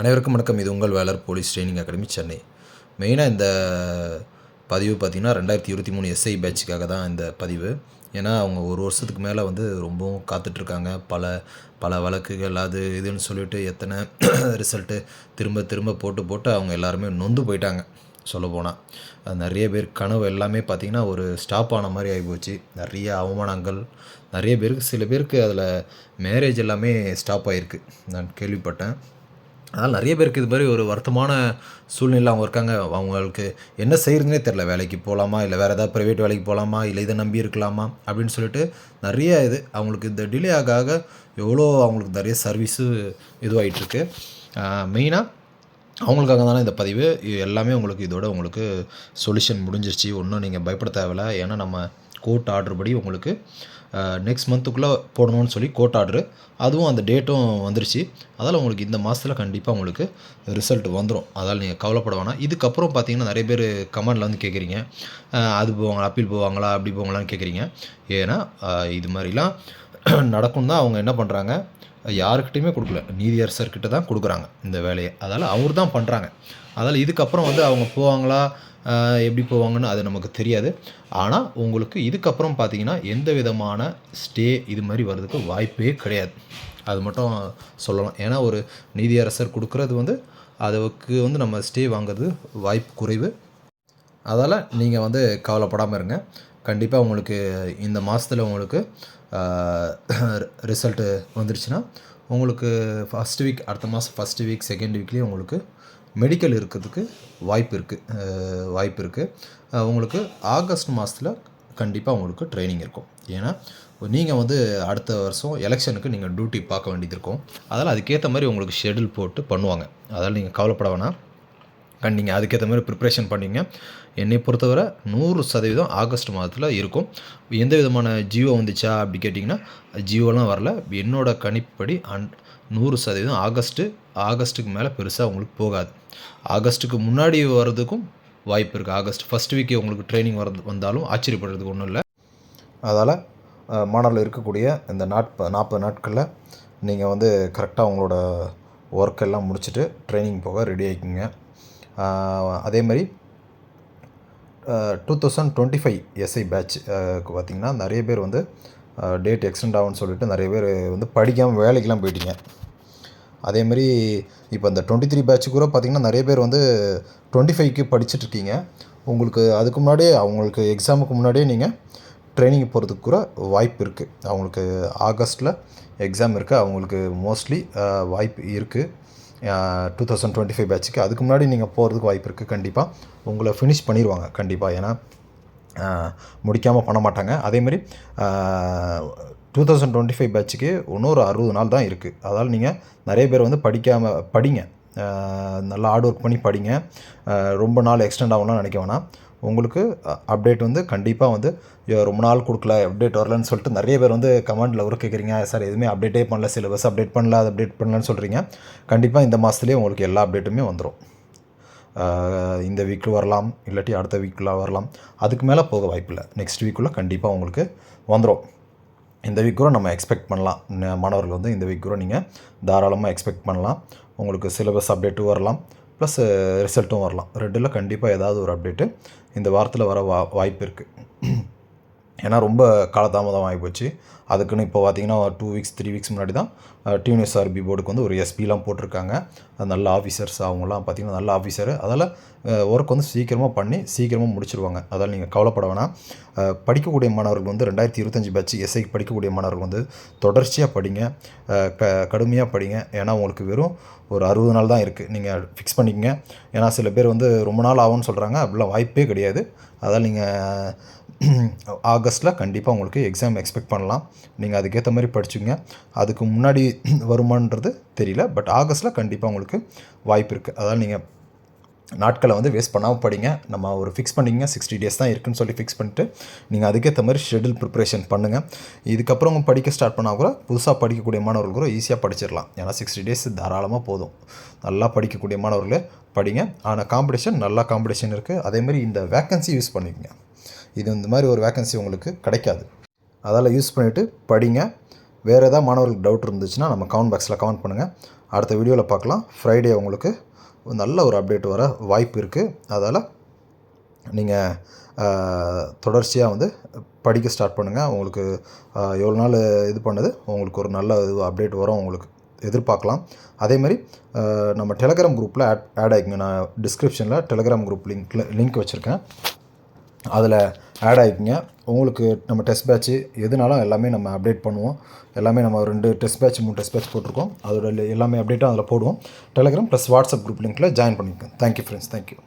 அனைவருக்கும் வணக்கம். இது உங்கள் Velar police training academy Chennai. மெயினாக இந்த பதிவு பார்த்திங்கன்னா ரெண்டாயிரத்தி இருபத்தி மூணு எஸ்ஐ பேட்சுக்காக தான் இந்த பதிவு. ஏன்னா அவங்க ஒரு வருஷத்துக்கு மேலே வந்து ரொம்பவும் காத்துட்ருக்காங்க. பல பல வழக்குகள் அது இதுன்னு சொல்லிட்டு எத்தனை ரிசல்ட்டு திரும்ப திரும்ப போட்டு போட்டு அவங்க எல்லாருமே நொந்து போயிட்டாங்க சொல்லப்போனால் நிறைய பேர் கனவு எல்லாமே பார்த்திங்கன்னா ஒரு ஸ்டாப் ஆன மாதிரி ஆகிப்போச்சு நிறைய அவமானங்கள் நிறைய பேருக்கு சில பேருக்கு அதில் மேரேஜ் எல்லாமே ஸ்டாப் ஆகிருக்கு நான் கேள்விப்பட்டேன். அதனால் நிறைய பேருக்கு இது மாதிரி ஒரு வருத்தமான சூழ்நிலை அவங்க இருக்காங்க. அவங்களுக்கு என்ன செய்கிறதுனே தெரில வேலைக்கு போகலாமா இல்லை வேறு ஏதாவது ப்ரைவேட் வேலைக்கு போகலாமா இல்லை இதை நம்பி இருக்கலாமா? அப்படின்னு சொல்லிட்டு நிறைய இது அவங்களுக்கு இந்த டிலே ஆக ஆக எவ்வளோ அவங்களுக்கு நிறைய சர்வீஸு இதுவாகிட்டுருக்கு மெயினாக அவங்களுக்காக தானே இந்த பதிவு. இது எல்லாமே உங்களுக்கு இதோட உங்களுக்கு சொல்யூஷன் முடிஞ்சிருச்சு. ஒன்றும் நீங்கள் பயப்பட தேவையில்ல. ஏன்னா நம்ம கோர்ட் ஆர்டர் படி உங்களுக்கு நெக்ஸ்ட் மந்த்துக்குள்ளே போடணும்னு சொல்லி கோர்ட் ஆர்டரு அதுவும் அந்த டேட்டும் வந்துருச்சு. அதால் உங்களுக்கு இந்த மாதத்தில் கண்டிப்பாக உங்களுக்கு ரிசல்ட் வந்துடும் அதால் நீங்கள் கவலைப்பட வேணாம். இதுக்கப்புறம் பார்த்தீங்கன்னா நிறைய பேர் கமெண்டில் வந்து கேட்குறீங்க அது போவாங்களா அப்பீல் போவாங்களா அப்படி போவாங்களான்னு கேட்குறீங்க ஏன்னா இது மாதிரிலாம் நடக்கும் தான் அவங்க என்ன பண்ணுறாங்க யாருக்கிட்டையுமே கொடுக்கல. நீதியரசர்கிட்ட தான் கொடுக்குறாங்க இந்த வேலையை. அதால் அவர் தான் பண்ணுறாங்க அதால் இதுக்கப்புறம் வந்து அவங்க போவாங்களா எப்படி போவாங்கன்னு அது நமக்கு தெரியாது. ஆனால் உங்களுக்கு இதுக்கப்புறம் பார்த்தீங்கன்னா எந்த விதமான ஸ்டே இது மாதிரி வர்றதுக்கு வாய்ப்பே கிடையாது. அது மட்டும் சொல்லலாம் ஏன்னா ஒரு நீதியரசர் கொடுக்குறது வந்து அதுக்கு வந்து நம்ம ஸ்டே வாங்குறது வாய்ப்பு குறைவு. அதால் நீங்கள் வந்து கவலைப்படாமல் இருங்க. கண்டிப்பாக உங்களுக்கு இந்த மாதத்தில் உங்களுக்கு ரிசல்ட்டு வந்துருச்சுன்னா உங்களுக்கு ஃபஸ்ட் வீக் அடுத்த மாதம் ஃபஸ்ட் வீக் செகண்ட் வீக்லேயே உங்களுக்கு மெடிக்கல் இருக்கிறதுக்கு வாய்ப்பு இருக்குது வாய்ப்பு இருக்குது உங்களுக்கு ஆகஸ்ட் மாதத்தில் கண்டிப்பாக உங்களுக்கு ட்ரைனிங் இருக்கும். ஏன்னா நீங்கள் வந்து அடுத்த வருஷம் எலெக்ஷனுக்கு நீங்கள் டியூட்டி பார்க்க வேண்டியது இருக்கும். அதனால் அதுக்கேற்ற மாதிரி உங்களுக்கு ஷெடியூல் போட்டு பண்ணுவாங்க. அதனால் நீங்கள் கவலைப்பட வேணாம். கண்டிங்க அதுக்கேற்ற மாதிரி ப்ரிப்ரேஷன் பண்ணிங்க. என்னை பொறுத்தவரை நூறு சதவீதம் ஆகஸ்ட் மாதத்தில் இருக்கும். எந்த விதமான ஜியோ வந்துச்சா அப்படி கேட்டிங்கன்னா ஜியோலாம் வரல. என்னோட கணிப்படி அன் நூறு சதவீதம் ஆகஸ்ட்டு ஆகஸ்ட்டுக்கு மேலே பெருசாக உங்களுக்கு போகாது. ஆகஸ்ட்டுக்கு முன்னாடி வர்றதுக்கும் வாய்ப்பு இருக்குது ஆகஸ்ட் ஃபஸ்ட் வீக்கே உங்களுக்கு ட்ரைனிங் வரது வந்தாலும் ஆச்சரியப்படுறதுக்கு ஒன்றும் இல்லை. அதால் மாணவர்கள் இருக்கக்கூடிய இந்த நாற்ப நாற்பது நாட்களில் நீங்கள் வந்து கரெக்டாக உங்களோட ஒர்க் எல்லாம் முடிச்சுட்டு ட்ரைனிங் போக ரெடி ஆகிக்குங்க அதே மாதிரி two thousand twenty five SI batch பார்த்திங்கன்னா நிறைய பேர் வந்து டேட் எக்ஸ்டெண்ட் ஆகும்னு சொல்லிட்டு நிறைய பேர் வந்து படிக்காமல் வேலைக்கெலாம் போயிட்டீங்க. அதேமாரி இப்போ இந்த டுவெண்ட்டி த்ரீ பேட்ச் கூட பார்த்திங்கன்னா நிறைய பேர் வந்து டுவெண்ட்டி ஃபைவ்க்கு படிச்சுட்ருக்கீங்க உங்களுக்கு அதுக்கு முன்னாடியே அவங்களுக்கு எக்ஸாமுக்கு முன்னாடியே நீங்கள் ட்ரைனிங் போகிறதுக்கு கூட வாய்ப்பு இருக்குது அவங்களுக்கு ஆகஸ்ட்டில் எக்ஸாம் இருக்குது அவங்களுக்கு மோஸ்ட்லி வாய்ப்பு இருக்குது டூ தௌசண்ட் டுவெண்ட்டி ஃபைவ் பேட்சுக்கு அதுக்கு முன்னாடி நீங்கள் போகிறதுக்கு வாய்ப்பு இருக்குது கண்டிப்பாக உங்களை ஃபினிஷ் பண்ணிடுவாங்க கண்டிப்பாக ஏன்னா முடிக்காமல் பண்ண மாட்டாங்க. அதேமாரி டூ தௌசண்ட் டுவெண்ட்டி ஃபைவ் பேட்சுக்கு இன்னொரு அறுபது நாள் தான் இருக்குது அதால் நீங்கள் நிறைய பேர் வந்து படிக்காமல் படிங்க. நல்லா ஹார்ட் ஒர்க் பண்ணி படிங்க. ரொம்ப நாள் எக்ஸ்டெண்ட் ஆகணும்னு நினைக்க வேணாம். உங்களுக்கு அப்டேட் வந்து கண்டிப்பாக வந்து ரொம்ப நாள் கொடுக்கல அப்டேட் வரலன்னு சொல்லிட்டு நிறைய பேர் வந்து கமெண்டில் ஒரு கேட்குறீங்க சார் எதுவுமே அப்டேட்டே பண்ணல சிலபஸ் அப்டேட் பண்ணல அது அப்டேட் பண்ணலன்னு சொல்கிறீங்க கண்டிப்பாக இந்த மாதத்துலேயே உங்களுக்கு எல்லா அப்டேட்டுமே வந்துடும் இந்த வீக்கில் வரலாம் இல்லாட்டி அடுத்த வீக்கில் வரலாம். அதுக்கு மேலே போக வாய்ப்பில்லை. நெக்ஸ்ட் வீக்குள்ளே கண்டிப்பாக உங்களுக்கு வந்துடும் இந்த வீக் கூட நம்ம எக்ஸ்பெக்ட் பண்ணலாம். மாணவர்கள் வந்து இந்த வீக் கூட நீங்கள் தாராளமாக எக்ஸ்பெக்ட் பண்ணலாம். உங்களுக்கு சிலபஸ் அப்டேட்டும் வரலாம். ப்ளஸ் ரிசல்ட்டும் வரலாம். ரெண்டில் கண்டிப்பாக ஏதாவது ஒரு அப்டேட்டு இந்த வாரத்தில் வர வா வாய்ப்பு இருக்குது ஏன்னா ரொம்ப காலதாமதம் ஆகிப்போச்சு. அதுக்குன்னு இப்போ பார்த்தீங்கன்னா டூ வீக்ஸ் த்ரீ வீக்ஸ் முன்னாடி தான் டியூனிஎஸ்ஆர்பி போர்டுக்கு வந்து ஒரு எஸ்பிலாம் போட்டிருக்காங்க. நல்ல ஆஃபீஸர்ஸ் அவங்களாம் பார்த்திங்கன்னா நல்ல ஆஃபீஸர் அதால் ஒர்க் வந்து சீக்கிரமாக பண்ணி சீக்கிரமாக முடிச்சிருவாங்க. அதால் நீங்கள் கவலைப்பட வேணாம். படிக்கக்கூடிய மாணவர்கள் வந்து ரெண்டாயிரத்தி இருபத்தஞ்சி பேட்ச் எஸ்ஐக்கு படிக்கக்கூடிய மாணவர்கள் வந்து தொடர்ச்சியாக படிங்க. க கடுமையாக படிங்க. ஏன்னா உங்களுக்கு வெறும் ஒரு அறுபது நாள் தான் இருக்குது நீங்கள் ஃபிக்ஸ் பண்ணிக்கங்க. ஏன்னா சில பேர் வந்து ரொம்ப நாள் ஆகும்னு சொல்கிறாங்க அப்படிலாம் வாய்ப்பே கிடையாது. அதால் நீங்கள் ஆகஸ்ட்டில் கண்டிப்பாக உங்களுக்கு எக்ஸாம் எக்ஸ்பெக்ட் பண்ணலாம். நீங்கள் அதுக்கேற்ற மாதிரி படிச்சுங்க அதுக்கு முன்னாடி வருமானன்றது தெரியல. பட் ஆகஸ்ட்டில் கண்டிப்பாக உங்களுக்கு வாய்ப்பு இருக்குது அதாவது நீங்கள் நாட்களை வந்து வேஸ்ட் பண்ணாமல் படிங்க. நம்ம ஒரு ஃபிக்ஸ் பண்ணிங்க சிக்ஸ்டி டேஸ் தான் இருக்குன்னு சொல்லி ஃபிக்ஸ் பண்ணிட்டு நீங்கள் அதுக்கேற்ற மாதிரி ஷெடியூல் ப்ரிப்ரேஷன் பண்ணுங்கள் இதுக்கப்புறம் உங்கள் படிக்க ஸ்டார்ட் பண்ணால் கூட புதுசாக படிக்கக்கூடிய மாணவர்கள் கூட ஈஸியாக படிச்சிடலாம் ஏன்னா சிக்ஸ்டி டேஸ் தாராளமாக போதும். நல்லா படிக்கக்கூடிய மாணவர்களே படிங்க. ஆனால் காம்படிஷன் நல்லா காம்படிஷன் இருக்குது அதேமாதிரி இந்த வேக்கன்சி யூஸ் பண்ணிக்கோங்க. இது இந்த மாதிரி ஒரு வேக்கன்சி உங்களுக்கு கிடைக்காது. அதால் யூஸ் பண்ணிவிட்டு படிங்க. வேறு ஏதாவது மாணவர்களுக்கு டவுட் இருந்துச்சுன்னா நம்ம கமெண்ட் பாக்ஸில் கமெண்ட் பண்ணுங்கள் அடுத்த வீடியோவில் பார்க்கலாம். ஃப்ரைடே உங்களுக்கு ஒரு நல்ல ஒரு அப்டேட் வர வாய்ப்பு இருக்குது அதால் நீங்கள் தொடர்ச்சியாக வந்து படிக்க ஸ்டார்ட் பண்ணுங்கள் உங்களுக்கு எவ்வளோ நாள் இது பண்ணது? உங்களுக்கு ஒரு நல்ல இது அப்டேட் வரும். உங்களுக்கு எதிர்பார்க்கலாம். அதே மாதிரி நம்ம டெலகிராம் குரூப்பில் ஆட் ஆட் ஆகிங்க நான் டிஸ்கிரிப்ஷனில் டெலகிராம் குரூப் லிங்க்கில் லிங்க் வச்சுருக்கேன். அதில் ஆட் ஆகிக்குங்க உங்களுக்கு நம்ம டெஸ்ட் பேட்ச்சு எதுனாலும் எல்லாமே நம்ம அப்டேட் பண்ணுவோம். எல்லாமே நம்ம ரெண்டு டெஸ்ட் பேட்ச் மூணு டெஸ்ட் பேட்ச் போட்டிருக்கோம். அதோட எல்லாமே அப்டேட்டும் அதில் போடுவோம். டெலிகிராம் ப்ளஸ் வாட்ஸ்அப் குரூப் லிங்க்கில் ஜாயின் பண்ணிக்கோங்க. Thank you friends thank you